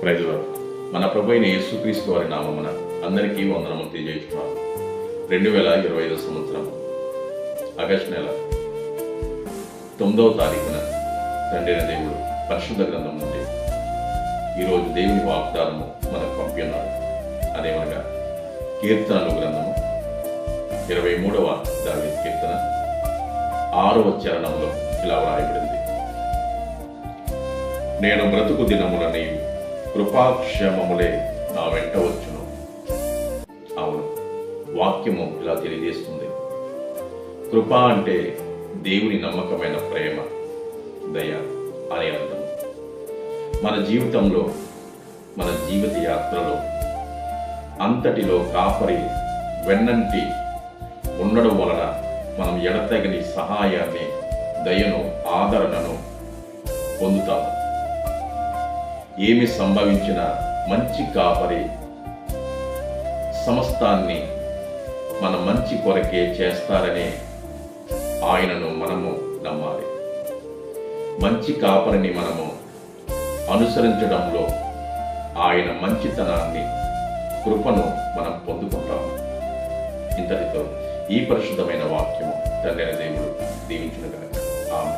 ప్రైజులు మన ప్రభు అయిన యేసుక్రీస్తు వారి నామమున అందరికీ వందనములు తెలియజేస్తున్నాను రెండు వేల ఇరవై ఐదు సంవత్సరం ఆగస్టు నెల తొమ్మిదవ తారీఖున తండ్రిన దేవుడు పరిశుద్ధ గ్రంథం నుండి ఈరోజు దేవుని వాగ్దానము మనకు పంపినాడు అదేమనగా కీర్తనలు గ్రంథము ఇరవై మూడవ దాని కీర్తన ఆరవ చరణంలో ఇలా వ్రాయబడింది. నేను బ్రతుకు దినముల నీవు కృపాక్షేమములే నా వెంట వచ్చును. అవును వాక్యము ఇలా తెలియజేస్తుంది. కృప అంటే దేవుని నమ్మకమైన ప్రేమ దయ అనే అర్థం. మన జీవితంలో మన జీవిత యాత్రలో అంతటిలో కాపరి వెన్నంటి ఉండడం వలన మనం ఎడతగని సహాయాన్ని దయను ఆదరణను పొందుతాము. ఏమి సంభవించిన మంచి కాపరి సమస్తాన్ని మన మంచి కొరకే చేస్తారనే ఆయనను మనము నమ్మాలి. మంచి కాపరిని మనము అనుసరించడంలో ఆయన మంచితనాన్ని కృపను మనం పొందుకుంటాము ఇంతటితో ఈ పరిశుద్ధమైన వాక్యము తండ్రి దేవుడు దీవించును కనుక ఆమె